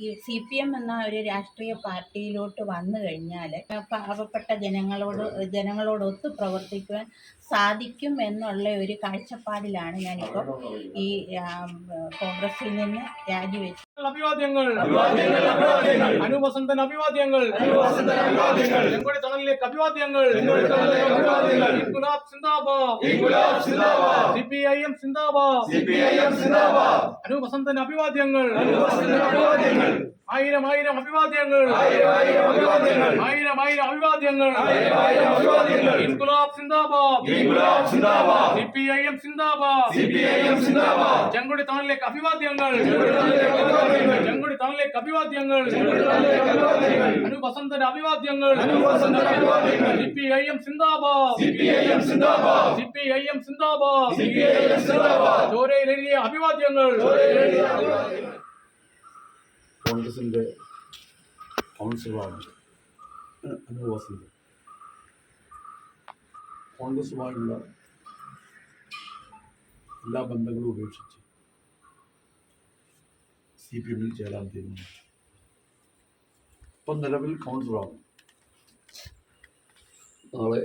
ഈ C P M എന്ന ഒരു രാഷ്ട്രീയ പാർട്ടിയിലോട്ട് വന്നു കഴിഞ്ഞാൽ പാവപ്പെട്ട ജനങ്ങളോട് ജനങ്ങളോട് ഒത്തു പ്രവർത്തിക്കുവാൻ സാധിക്കും എന്നുള്ള ഒരു കാഴ്ചപ്പാടിലാണ് ഞാനിപ്പോൾ ഈ കോൺഗ്രസിൽ നിന്ന് രാജിവെച്ചത്. അഭിവാദ്യങ്ങൾ. അനുവസന്തൻ അഭിവാദ്യങ്ങൾ. ചെങ്കൊടി തണലിലേക്ക് അഭിവാദ്യങ്ങൾ. ഇൻകുലാബ് സിന്ദാബാദ്. സി പി ഐ എം സിന്ദാബാദ്. അനുവസന്തൻ അഭിവാദ്യങ്ങൾ. ആയിരം ആയിരം അഭിവാദ്യങ്ങൾ. ആയിരം ആയിരം അഭിവാദ്യങ്ങൾ. ഇൻകുലാബ് സിന്ദാബാദ്. സി പി ഐ എം സിന്ദാബാദ്. ചെങ്കുടി തണലിലേക്ക് അഭിവാദ്യങ്ങൾ. ചെങ്കുടി തണലിലേക്ക് അഭിവാദ്യങ്ങൾ. അനുവസന്തൻ അഭിവാദ്യങ്ങൾ. സി പി ഐ എം സിന്ദാബാദ്. സി പി ഐ എം സിന്ദാബാദ്. ചോരയിലെഴുതിയ അഭിവാദ്യങ്ങൾ. കോൺഗ്രസിന്റെ കൗൺസിലറാണ് അനുഭവ വസന്ത് കോൺഗ്രസുമായുള്ള എല്ലാ ബന്ധങ്ങളും ഉപേക്ഷിച്ച് സി പി എമ്മിൽ ചേരാൻ തീരുമാനിച്ചു. ഇപ്പം നിലവിൽ കൗൺസിലറാണ് നാളെ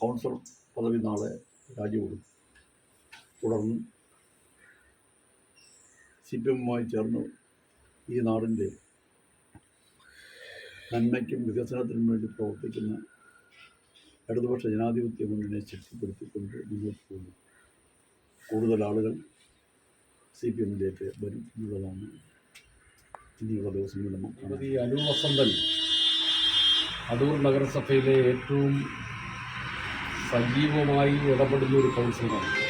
കൗൺസിലർ പദവി നാളെ രാജിവെടുക്കും തുടർന്ന് സി പി ചേർന്ന് ഈ നാടിന്റെ നന്മയ്ക്കും വികസനത്തിനും വേണ്ടി പ്രവർത്തിക്കുന്ന ഇടതുപക്ഷ ജനാധിപത്യ മുന്നണിയെ ശക്തിപ്പെടുത്തിക്കൊണ്ട് മുന്നോട്ട് പോകുന്നു. കൂടുതൽ ആളുകൾ സി പി എമ്മിലേക്ക് വരും എന്നുള്ളതാണ് ഇനിയുള്ള ദിവസങ്ങളിൽ നമുക്ക് ഈ അനു വസന്തൻ അടൂർ നഗരസഭയിലെ ഏറ്റവും സജീവമായി ഇടപെടുന്ന ഒരു കൗൺസിലറാണ്.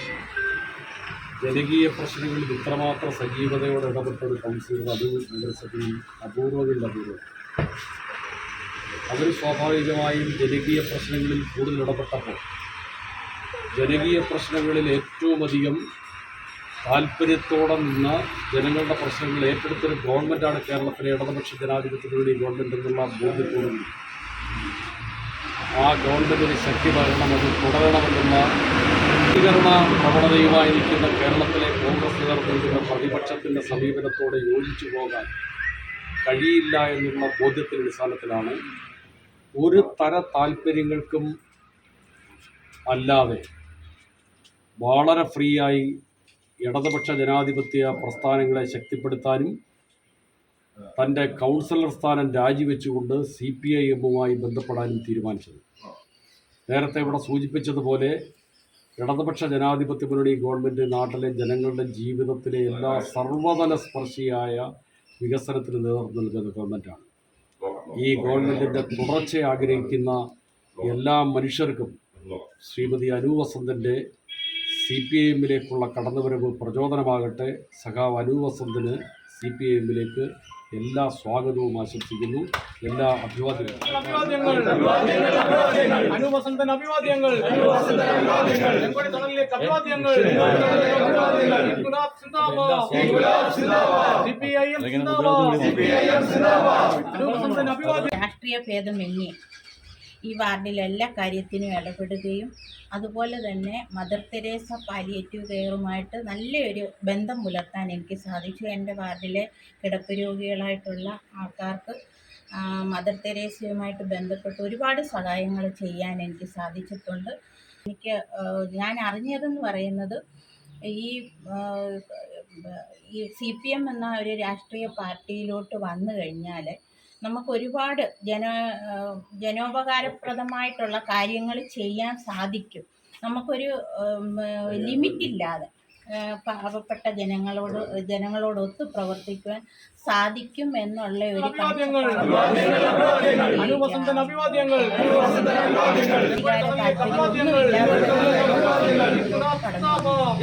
ജനകീയ പ്രശ്നങ്ങളിൽ ഇത്രമാത്രം സജീവതയോടെ ഇടപെട്ട ഒരു കൗൺസിലർ അത് നഗരസഭയിൽ അപൂർവങ്ങളിൽ അപൂർവം. അവർ സ്വാഭാവികമായും ജനകീയ പ്രശ്നങ്ങളിൽ കൂടുതൽ ഇടപെട്ടപ്പോൾ ജനകീയ പ്രശ്നങ്ങളിൽ ഏറ്റവും അധികം താല്പര്യത്തോടെ നിന്ന് ജനങ്ങളുടെ പ്രശ്നങ്ങൾ ഏറ്റെടുത്തൊരു ഗവൺമെന്റാണ് കേരളത്തിലെ ഇടതുപക്ഷ ജനാധിപത്യത്തിലൂടെ ഗവൺമെന്റ് എന്നുള്ള ബോധ്യത്തോടുകൂടി ആ ഗവൺമെന്റിന് ശക്തി പകരണം അത് തുടരണമെന്നുള്ള പ്രതികരണ പ്രവണതയുമായി നിൽക്കുന്ന കേരളത്തിലെ കോൺഗ്രസ് നേതൃത്വത്തിന്റെ പ്രതിപക്ഷത്തിന്റെ സമീപനത്തോട് യോജിച്ചു പോകാൻ കഴിയില്ല എന്നുള്ള ബോധ്യത്തിന്റെ അടിസ്ഥാനത്തിലാണ് ഒരു തര താല്പര്യങ്ങൾക്കും അല്ലാതെ വളരെ ഫ്രീ ആയി ഇടതുപക്ഷ ജനാധിപത്യ പ്രസ്ഥാനങ്ങളെ ശക്തിപ്പെടുത്താനും തന്റെ കൗൺസിലർ സ്ഥാനം രാജിവെച്ചുകൊണ്ട് സി പി ഐ എമ്മുമായി ബന്ധപ്പെടാനും തീരുമാനിച്ചത്. നേരത്തെ ഇവിടെ സൂചിപ്പിച്ചതുപോലെ ഇടതുപക്ഷ ജനാധിപത്യ മുന്നണി ഗവൺമെന്റ് നാട്ടിലെ ജനങ്ങളുടെ ജീവിതത്തിലെ എല്ലാ സർവതല സ്പർശിയായ വികസനത്തിന് നേതൃത്വം നൽകുന്ന ഗവൺമെന്റാണ് ഈ ഗവൺമെന്റിന്റെ തുടർച്ച ആഗ്രഹിക്കുന്ന എല്ലാ മനുഷ്യർക്കും ശ്രീമതി അനു വസന്തന്റെ സി പി എമ്മിലേക്കുള്ള കടന്നുവരവ് പ്രചോദനമാകട്ടെ. സഖാവ് അനു വസന്തിന് സി പി ഐ എമ്മിലേക്ക് എല്ലാ സ്വാഗതവും ആശംസിക്കുന്നു. എല്ലാ അഭിവാദ്യങ്ങളും. അഭിവാദ്യങ്ങൾ. അനുവസന്തൻ രാഷ്ട്രീയ ഭേദമന്യേ. ഈ വാർഡിലെ എല്ലാ കാര്യത്തിനും ഇടപെടുകയും അതുപോലെ തന്നെ മദർ തെരേസ പാലിയേറ്റീവ് കെയറുമായിട്ട് നല്ലൊരു ബന്ധം പുലർത്താൻ എനിക്ക് സാധിച്ചു. എന്റെ വാർഡിലെ കിടപ്പ് രോഗികളായിട്ടുള്ള ആൾക്കാർക്ക് മദർ തെരേസയുമായിട്ട് ബന്ധപ്പെട്ട് ഒരുപാട് സഹായങ്ങൾ ചെയ്യാൻ എനിക്ക് സാധിച്ചിട്ടുണ്ട്. എനിക്ക് ഞാൻ അറിഞ്ഞതെന്ന് പറയുന്നത് ഈ ഈ സി പി എം എന്ന ഒരു രാഷ്ട്രീയ പാർട്ടിയിലോട്ട് വന്നു കഴിഞ്ഞാൽ നമുക്ക് ഒരുപാട് ജന ജനോപകാരപ്രദമായിട്ടുള്ള കാര്യങ്ങൾ ചെയ്യാൻ സാധിക്കും. നമുക്കൊരു ലിമിറ്റ് ഇല്ലാതെ ആ, പാവപ്പെട്ട ജനങ്ങളോട് ജനങ്ങളോട് ഒത്തു പ്രവർത്തിക്കുവാൻ സാധിക്കും എന്നുള്ള ഒരു അഭിവാദ്യങ്ങൾ.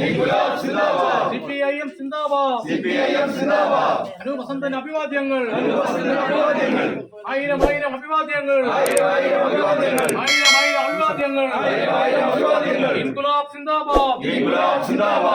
എം സിന്ദാബാദ്. അനുവസന്തൻ അഭിവാദ്യങ്ങൾ. ആയിരം ആയിരം അഭിവാദ്യങ്ങൾ. ആയിരം ആയിരം അഭിവാദ്യങ്ങൾ. ഇൻകുലാബ് സിന്ദാബാദ്.